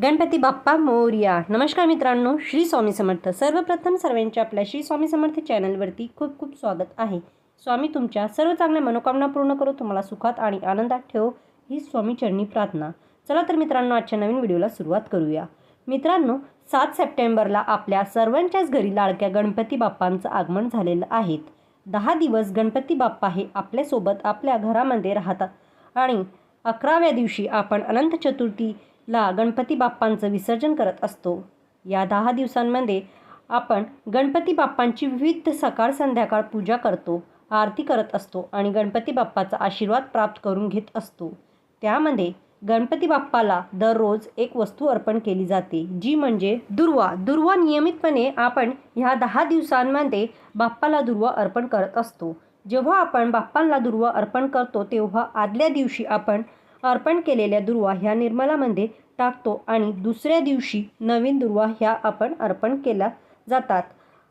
गणपती बाप्पा मोर्या. नमस्कार मित्रांनो श्री स्वामी समर्थ. सर्वप्रथम सर्वांच्या आपल्या श्री स्वामी समर्थ चॅनलवरती खूप खूप स्वागत आहे. स्वामी तुमच्या सर्व चांगल्या मनोकामना पूर्ण करू तुम्हाला सुखात आणि आनंदात ठेव ही स्वामी चरणी प्रार्थना. चला तर मित्रांनो आजच्या नवीन व्हिडिओला सुरुवात करूया. मित्रांनो सात सप्टेंबरला आपल्या सर्वांच्याच घरी लाडक्या गणपती बाप्पांचं आगमन झालेलं आहे. दहा दिवस गणपती बाप्पा हे आपल्यासोबत आपल्या घरामध्ये राहतात आणि अकराव्या दिवशी आपण अनंत चतुर्थी ला गणपती बाप्पांचं विसर्जन करत असतो. या दहा दिवसांमध्ये आपण गणपती बाप्पांची विविध सकाळ संध्याकाळ पूजा करतो आरती करत असतो आणि गणपती बाप्पाचा आशीर्वाद प्राप्त करून घेत असतो. त्यामध्ये गणपती बाप्पाला दररोज एक वस्तू अर्पण केली जाते जी म्हणजे दुर्वा. दुर्वा नियमितपणे आपण ह्या दहा दिवसांमध्ये बाप्पाला दुर्वा अर्पण करत असतो. जेव्हा आपण बाप्पांना दुर्वा अर्पण करतो तेव्हा आदल्या दिवशी आपण अर्पण केलेल्या दुर्वा ह्या निर्मलामध्ये टाकतो आणि दुसऱ्या दिवशी नवीन दुर्वा ह्या आपण अर्पण केल्या जातात.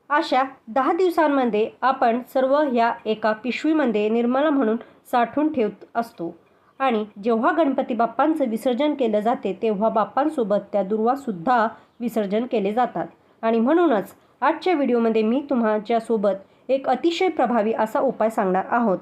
अशा दहा दिवसांमध्ये आपण सर्व ह्या एका पिशवीमध्ये निर्मला म्हणून साठवून ठेवत असतो. आणि जेव्हा गणपती बाप्पांचं विसर्जन केलं जाते तेव्हा बाप्पांसोबत त्या दुर्वासुद्धा विसर्जन केले जातात. आणि म्हणूनच आजच्या व्हिडिओमध्ये मी तुमच्यासोबत एक अतिशय प्रभावी असा उपाय सांगणार आहोत.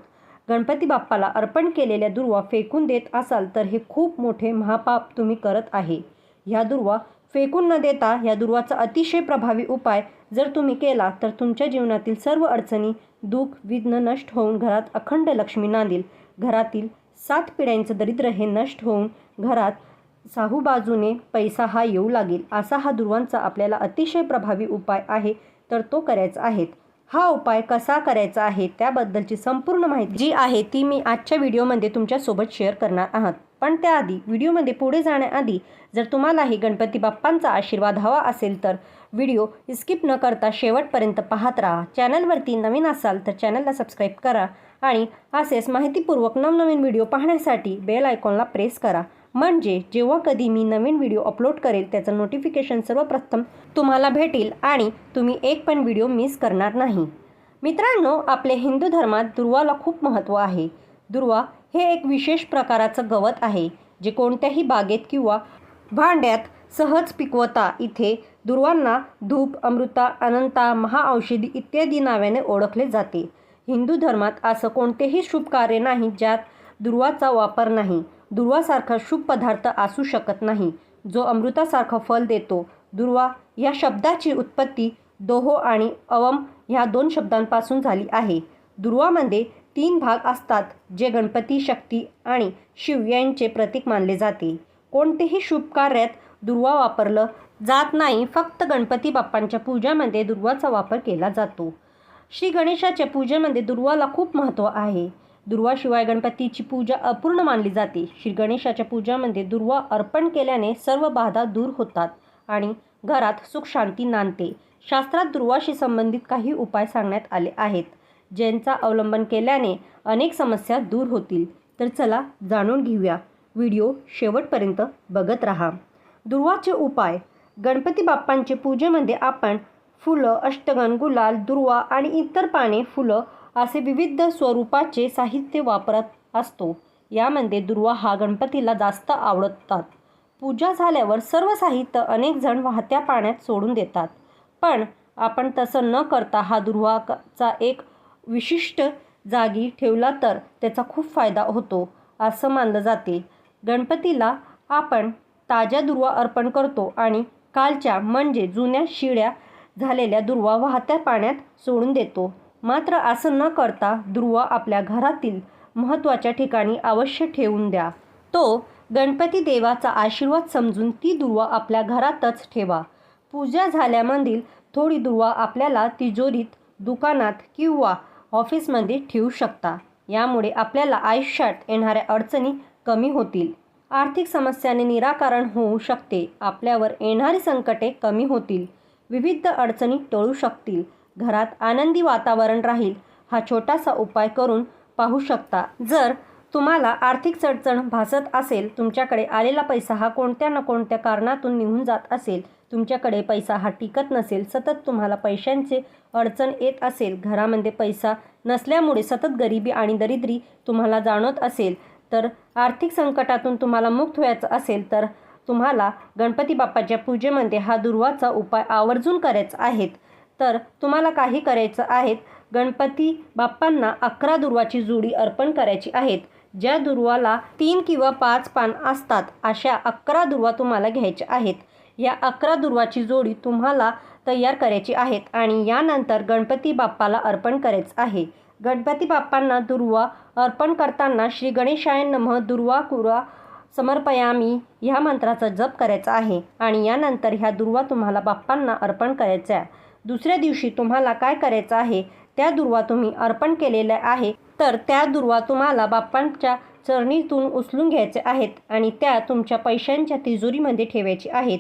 गणपती बाप्पाला अर्पण केलेल्या दुर्वा फेकून देत असाल तर हे खूप मोठे महापाप तुम्ही करत आहे. ह्या दुर्वा फेकून न देता ह्या दुर्वाचा अतिशय प्रभावी उपाय जर तुम्ही केला तर तुमच्या जीवनातील सर्व अडचणी दुःख विघ्न नष्ट होऊन घरात अखंड लक्ष्मी नांदेल. घरातील सात पिढ्यांचं दरिद्र हे नष्ट होऊन घरात साहू बाजूने पैसा हा येऊ लागेल. असा हा दुर्वांचा आपल्याला अतिशय प्रभावी उपाय आहे तर तो करायचा आहे. हा उपाय कसा करायचा आहे त्याबद्दलची संपूर्ण माहिती जी आहे ती मी आजच्या व्हिडिओमध्ये तुमच्यासोबत शेअर करणार आहात. पण त्याआधी व्हिडिओमध्ये पुढे जाण्याआधी जर तुम्हालाही गणपती बाप्पांचा आशीर्वाद हवा असेल तर व्हिडिओ स्किप न करता शेवटपर्यंत पाहत राहा. चॅनलवरती नवीन असाल तर चॅनलला सबस्क्राईब करा आणि असेच माहितीपूर्वक नवनवीन व्हिडिओ पाहण्यासाठी बेल आयकॉनला प्रेस करा. म्हणजे जेव्हा कधी मी नवीन व्हिडिओ अपलोड करेल त्याचं नोटिफिकेशन सर्वप्रथम तुम्हाला भेटेल आणि तुम्ही एक पण व्हिडिओ मिस करणार नाही. मित्रांनो आपले हिंदू धर्मात दुर्वाला खूप महत्त्व आहे. दुर्वा हे एक विशेष प्रकाराचं गवत आहे जे कोणत्याही बागेत किंवा भांड्यात सहज पिकवता. इथे दुर्वांना धूप अमृता अनंता महाऔषधी इत्यादी नावाने ओळखले जाते. हिंदू धर्मात असं कोणतेही शुभ कार्य नाही ज्यात दुर्वाचा वापर नाही. दुर्वासारखा शुभ पदार्थ असू शकत नाही. जो अमृतासारखं फल देतो दुर्वा या शब्दाची उत्पत्ती दोहो आणि अवम ह्या दोन शब्दांपासून झाली आहे. दुर्वामध्ये तीन भाग असतात जे गणपती शक्ती आणि शिव यांचे प्रतीक मानले जाते. कोणतेही शुभ कार्यात दुर्वा वापरलं जात नाही फक्त गणपती बाप्पांच्या पूजामध्ये दुर्वाचा वापर केला जातो. श्री गणेशाच्या पूजेमध्ये दुर्वाला खूप महत्त्व आहे. दुर्वाशिवाय गणपतीची पूजा अपूर्ण मानली जाते. श्री गणेशाच्या पूजामध्ये दुर्वा अर्पण केल्याने सर्व बाधा दूर होतात आणि घरात सुख शांती नांदते. शास्त्रात दुर्वाशी संबंधित काही उपाय सांगण्यात आले आहेत ज्यांचा अवलंबन केल्याने अनेक समस्या दूर होतील. तर चला जाणून घेऊया. व्हिडिओ शेवटपर्यंत बघत राहा. दुर्वाचे उपाय. गणपती बाप्पांचे पूजेमध्ये आपण फुलं अष्टगण गुलाल दुर्वा आणि इतर पाने फुलं असे विविध स्वरूपाचे साहित्य वापरत असतो. यामध्ये दुर्वा हा गणपतीला जास्त आवडतात. पूजा झाल्यावर सर्व साहित्य अनेक जण वाहत्या पाण्यात सोडून देतात. पण आपण तसं न करता हा दुर्वाचा एक विशिष्ट जागी ठेवला तर त्याचा खूप फायदा होतो असं मानलं जाते. गणपतीला आपण ताज्या दुर्वा अर्पण करतो आणि कालच्या म्हणजे जुन्या शिड्या झालेल्या दुर्वा वाहत्या पाण्यात सोडून देतो. मात्र असं न करता ध्रुवा आपल्या घरातील महत्त्वाच्या ठिकाणी अवश्य ठेवून द्या. तो गणपती देवाचा आशीर्वाद समजून ती दुर्वा आपल्या घरातच ठेवा. पूजा झाल्यामधील थोडी दुर्वा आपल्याला तिजोरीत दुकानात किंवा ऑफिसमध्ये ठेवू शकता. यामुळे आपल्याला आयुष्यात येणाऱ्या अडचणी कमी होतील. आर्थिक समस्याने निराकरण होऊ शकते. आपल्यावर येणारी संकटे कमी होतील. विविध अडचणी टळू शकतील. घरात आनंदी वातावरण राहील हा छोटासा उपाय करून पाहू शकता. जर तुम्हाला आर्थिक चडचण भासत असेल तुमच्याकडे आलेला पैसा हा कोणत्या ना कोणत्या कारणातून निघून जात असेल तुमच्याकडे पैसा हा टिकत नसेल सतत तुम्हाला पैशांचे अडचण येत असेल घरामध्ये पैसा नसल्यामुळे सतत गरिबी आणि दरिद्री तुम्हाला जाणवत असेल तर आर्थिक संकटातून तुम्हाला मुक्त व्हायचं असेल तर तुम्हाला गणपती बाप्पाच्या पूजेमध्ये हा दुर्वाचा उपाय आवर्जून करायचा आहेत तर तुम्हाला काही करायचं आहेत. गणपती बाप्पांना अकरा दुर्वाची जोडी अर्पण करायची आहेत. ज्या दुर्वाला तीन किंवा पाच पान असतात अशा अकरा दुर्वा तुम्हाला घ्यायच्या आहेत. या अकरा दुर्वाची जोडी तुम्हाला तयार करायची आहेत आणि यानंतर गणपती बाप्पाला अर्पण करायचं आहे. गणपती बाप्पांना दुर्वा अर्पण करताना श्री गणेशाय नमः दुर्वा कुरा समर्पयामी ह्या मंत्राचा जप करायचा आहे आणि यानंतर ह्या दुर्वा तुम्हाला बाप्पांना अर्पण करायच्या आहे. दुसऱ्या दिवशी तुम्हाला काय करायचं आहे? त्या दुर्वा तुम्ही अर्पण केलेल्या आहे. तर त्या दुर्वा तुम्हाला बाप्पांच्या चरणीतून उचलून घ्यायचे आहेत आणि त्या तुमच्या पैशांच्या तिजोरीमध्ये ठेवायचे आहेत.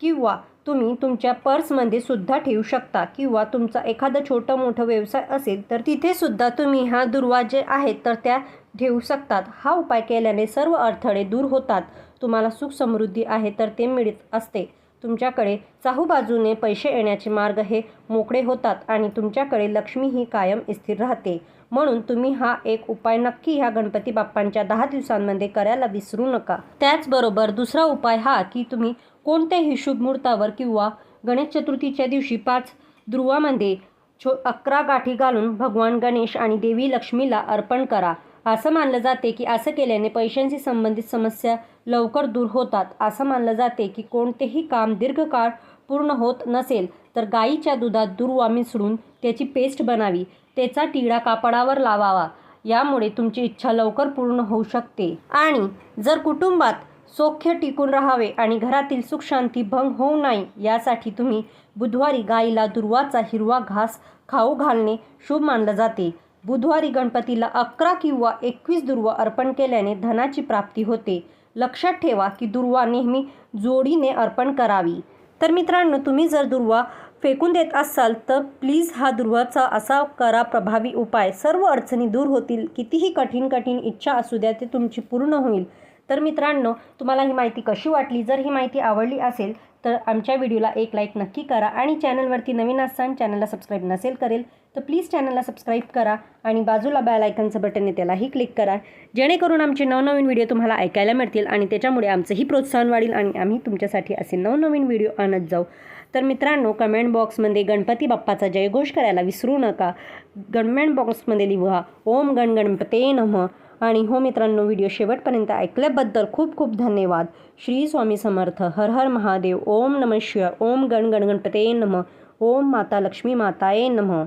किंवा तुम्ही तुमच्या पर्समध्ये सुद्धा ठेवू शकता. किंवा तुमचा एखादा छोटं मोठं व्यवसाय असेल तर तिथे सुद्धा तुम्ही हा दुर्वा जे आहेत तर त्या ठेवू शकतात. हा उपाय केल्याने सर्व अडथळे दूर होतात. तुम्हाला सुख समृद्धी आहे तर ते मिळत असते. तुमच्याकडे चाहूबाजूने पैसे येण्याचे मार्ग हे मोकळे होतात आणि तुमच्याकडे लक्ष्मी ही कायम स्थिर राहते. म्हणून तुम्ही हा एक उपाय नक्की ह्या गणपती बाप्पांच्या दहा दिवसांमध्ये करायला विसरू नका. त्याचबरोबर दुसरा उपाय हा की तुम्ही कोणत्याही शुभ मुहूर्तावर किंवा गणेश चतुर्थीच्या दिवशी पाच ध्रुवामध्ये छो अकरा गाठी घालून भगवान गणेश आणि देवी लक्ष्मीला अर्पण करा. असं मानलं जाते की असं केल्याने पैशांशी संबंधित समस्या लवकर दूर होतात. असं मानलं जाते की कोणतेही काम दीर्घकाळ पूर्ण होत नसेल तर गाईच्या दुधात दुर्वा मिसळून त्याची पेस्ट बनावी. त्याचा टिळा कापडावर लावावा. यामुळे तुमची इच्छा लवकर पूर्ण होऊ शकते. आणि जर कुटुंबात सौख्य टिकून राहावे आणि घरातील सुखशांती भंग होऊ नये यासाठी तुम्ही बुधवारी गाईला दुर्वाचा हिरवा घास खाऊ घालणे शुभ मानलं जाते. बुधवारी गणपतीला अकरा किंवा एकवीस दुर्वा अर्पण केल्याने धनाची प्राप्ती होते. लक्षात ठेवा की दुर्वा नेहमी जोडीने अर्पण करावी. तर मित्रांनो तुम्ही जर दुर्वा फेकून देत असाल तर प्लीज हा दुर्वाचा असा करा प्रभावी उपाय. सर्व अडचणी दूर होतील. कितीही कठीण कठीण इच्छा असू द्या ते तुमची पूर्ण होईल. तर मित्रांनो तुम्हाला ही माहिती कशी वाटली? जर ही माहिती आवडली असेल तर आमच्या व्हिडिओला एक लाईक नक्की करा आणि चॅनलवरती नवीन असताना चॅनलला सबस्क्राईब नसेल करेल तर प्लीज चॅनलला सबस्क्राईब करा आणि बाजूला बॅल आयकनचं बटन आहे त्यालाही क्लिक करा. जेणेकरून आमचे नवनवीन व्हिडिओ तुम्हाला ऐकायला मिळतील आणि त्याच्यामुळे आमचंही प्रोत्साहन वाढेल आणि आम्ही तुमच्यासाठी असे नवनवीन व्हिडिओ आणत जाऊ. तर मित्रांनो कमेंट बॉक्समध्ये गणपती बाप्पाचा जयघोष करायला विसरू नका. कमेंट बॉक्समध्ये लिहा ओम गण गणपते नमः. आणि हो मित्रांनो व्हिडिओ शेवटपर्यंत ऐकल्याबद्दल खूप खूप धन्यवाद. श्री स्वामी समर्थ हर हर महादेव ओम नम शिवाय ओम गण गण गणपते नमः ओम माता लक्ष्मी माताये नमः.